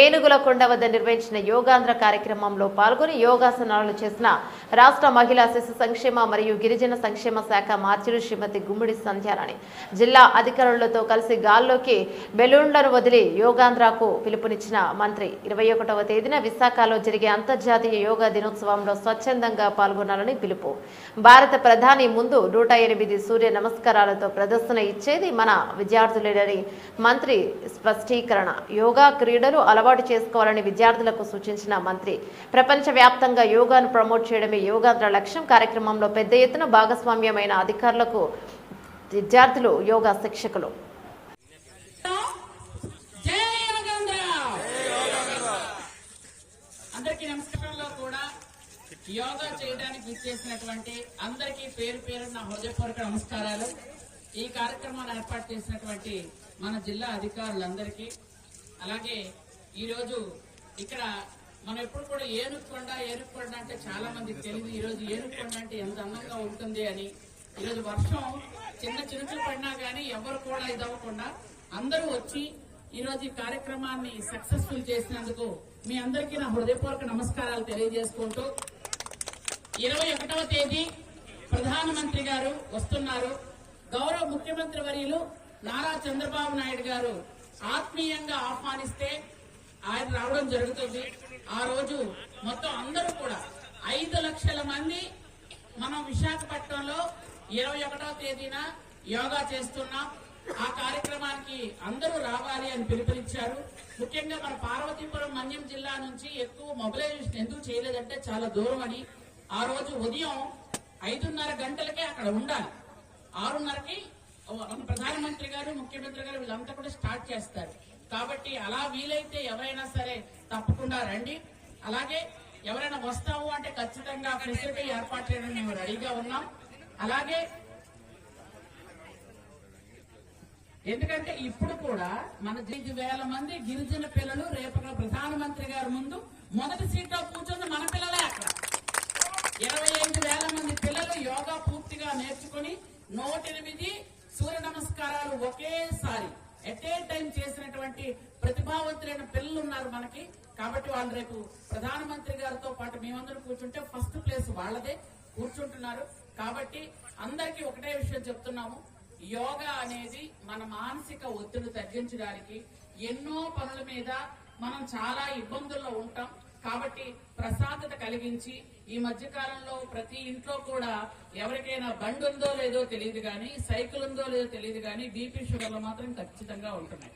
ఏనుగుల కొండ వద్ద నిర్వహించిన యోగాంధ్ర కార్యక్రమంలో పాల్గొని యోగాసనాలు చేసిన రాష్ట్ర మహిళా శిశు సంక్షేమ మరియు గిరిజన సంక్షేమ శాఖ మార్చిలు శ్రీమతి గుమ్మిడి సంధ్యారాణి. జిల్లా అధికారులతో కలిసి గాల్లోకి బెలూన్లను వదిలి యోగాంధ్రకు పిలుపునిచ్చిన మంత్రి. ఇరవై ఒకటవ తేదీన విశాఖలో జరిగే అంతర్జాతీయ యోగా దినోత్సవంలో స్వచ్ఛందంగా పాల్గొనాలని పిలుపు. భారత ప్రధాని ముందు నూట ఎనిమిది సూర్య నమస్కారాలతో ప్రదర్శన ఇచ్చేది మన విద్యార్థులేనని మంత్రి స్పష్టీకరణ. యోగా క్రీడలు అలవాటు అలవాటు చేసుకోవాలని విద్యార్థులకు సూచించిన మంత్రి. ప్రపంచవ్యాప్తంగా యోగాను ప్రమోట్ చేయడమే యోగాంధ్ర లక్ష్యం. కార్యక్రమంలో పెద్ద ఎత్తున భాగస్వామ్యమైన అధికారులకు విద్యార్థులు యోగా శిక్షకులు. అందరికీ నమస్కారంలో కూడా. యోగా చేయడానికి విచ్చేసినటువంటి అందరికీ పేరు పేరు నా హృదయపూర్వక నమస్కారాలు. ఈ కార్యక్రమాన్ని ఏర్పాటు చేసినటువంటి మన జిల్లా అధికారులందరికీ అలాగే ఈరోజు ఇక్కడ మనం ఎప్పుడు కూడా ఏనుకొండ ఏనుకొండ అంటే చాలా మంది తెలియదు ఈరోజు ఏనుకొండ అంటే ఎంత అందంగా ఉంటుంది అని. ఈరోజు వర్షం చిన్న చినుకులు పడినా కానీ ఎవరు కూడా ఇది అవ్వకుండా అందరూ వచ్చి ఈ రోజు ఈ కార్యక్రమాన్ని సక్సెస్ఫుల్ చేసినందుకు మీ అందరికీ నా హృదయపూర్వక నమస్కారాలు తెలియజేసుకుంటూ ఇరవై ఒకటవ తేదీ ప్రధానమంత్రి గారు వస్తున్నారు. గౌరవ ముఖ్యమంత్రి వర్యులు నారా చంద్రబాబు నాయుడు గారు ఆత్మీయంగా ఆహ్వానిస్తే ఆయన రావడం జరుగుతుంది. ఆ రోజు మొత్తం అందరూ కూడా ఐదు లక్షల మంది మనం విశాఖపట్నంలో ఇరవై ఒకటో తేదీన యోగా చేస్తున్నాం. ఆ కార్యక్రమానికి అందరూ రావాలి అని పిలుపునిచ్చారు. ముఖ్యంగా మన పార్వతీపురం మన్యం జిల్లా నుంచి ఎక్కువ మొబిలైజేషన్ ఎందుకు చేయలేదంటే చాలా దూరం అని. ఆ రోజు ఉదయం ఐదున్నర గంటలకే అక్కడ ఉండాలి. ఆరున్నరకి ప్రధానమంత్రి గారు ముఖ్యమంత్రి గారు వీళ్ళంతా కూడా స్టార్ట్ చేస్తారు. కాబట్టి అలా వీలైతే ఎవరైనా సరే తప్పకుండా రండి. అలాగే ఎవరైనా వస్తాము అంటే ఖచ్చితంగా ఫెసిలిటీ ఏర్పాటు చేయడం మేము రెడీగా ఉన్నాం. అలాగే ఎందుకంటే ఇప్పుడు కూడా మన ఐదు వేల మంది గిరిజన పిల్లలు రేపటి ప్రధానమంత్రి గారి ముందు మొదటి సీట్లో కూర్చుంది మన పిల్లలే అక్కడ. ఇరవై ఐదు వేల మంది పిల్లలు యోగా పూర్తిగా నేర్చుకుని నూట ఎనిమిది సూర్య నమస్కారాలు ఒకేసారి ఎట్ ఏ టైం చేసినటువంటి ప్రతిభావంతులైన పిల్లలు ఉన్నారు మనకి. కాబట్టి వాళ్ళు రేపు ప్రధానమంత్రి గారితో పాటు మేమందరం కూర్చుంటే ఫస్ట్ ప్లేస్ వాళ్ళదే కూర్చుంటున్నారు. కాబట్టి అందరికీ ఒకటే విషయం చెప్తున్నాము. యోగా అనేది మన మానసిక ఒత్తిడి తగ్గించడానికి ఎన్నో పనుల మీద మనం చాలా ఇబ్బందుల్లో ఉంటాం. కాబట్టి ప్రశాంతత కలిగించి ఈ మధ్య కాలంలో ప్రతి ఇంట్లో కూడా ఎవరికైనా బండి ఉందో లేదో తెలియదు కానీ సైకిల్ ఉందో లేదో తెలియదు కానీ బీపీ షుగర్లు మాత్రం ఖచ్చితంగా ఉంటున్నాయి.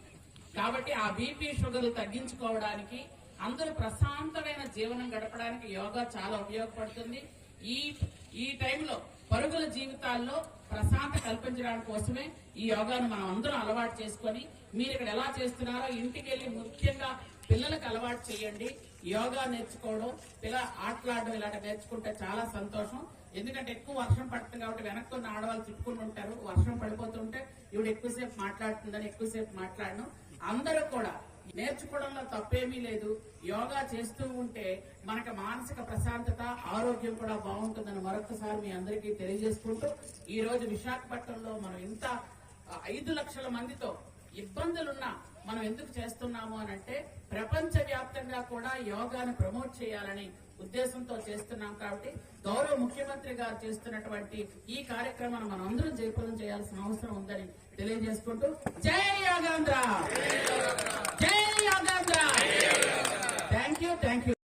కాబట్టి ఆ బీపీ షుగర్లు తగ్గించుకోవడానికి అందరూ ప్రశాంతమైన జీవనం గడపడానికి యోగా చాలా ఉపయోగపడుతుంది. ఈ ఈ టైంలో పరుగుల జీవితాల్లో ప్రశాంత కల్పించడానికి కోసమే ఈ యోగాను మనం అందరం అలవాటు చేసుకొని మీరు ఇక్కడ ఎలా చేస్తున్నారో ఇంటికి వెళ్ళి ముఖ్యంగా పిల్లలకు అలవాటు చేయండి. యోగా నేర్చుకోవడం పిల్ల ఆటలాడడం ఇలాంటి నేర్చుకుంటే చాలా సంతోషం. ఎందుకంటే ఎక్కువ వర్షం పడుతుంది కాబట్టి వెనక్కి ఉన్న ఆడవాళ్ళు తిప్పుకుంటూ ఉంటారు. వర్షం పడిపోతుంటే ఇవిడ ఎక్కువసేపు మాట్లాడుతుందని ఎక్కువసేపు మాట్లాడను అందరూ కూడా నేర్చుకోవడంలో తప్పేమీ లేదు. యోగా చేస్తూ ఉంటే మనకు మానసిక ప్రశాంతత ఆరోగ్యం కూడా బాగుంటుందని మరొకసారి మీ అందరికీ తెలియజేసుకుంటూ ఈ రోజు విశాఖపట్నంలో మనం ఇంత ఐదు లక్షల మందితో ఇబ్బందులున్నా మనం ఎందుకు చేస్తున్నాము అని అంటే ప్రపంచ వ్యాప్తంగా కూడా యోగాను ప్రమోట్ చేయాలని ఉద్దేశంతో చేస్తున్నాం కాబట్టి గౌరవ ముఖ్యమంత్రి గారు చేస్తున్నటువంటి ఈ కార్యక్రమాన్ని మనం అందరం జయప్రదం చేయాల్సిన అవసరం ఉందని తెలియజేసుకుంటూ జై యోగాంధ్ర! జై Yogandhra! Thank you thank you.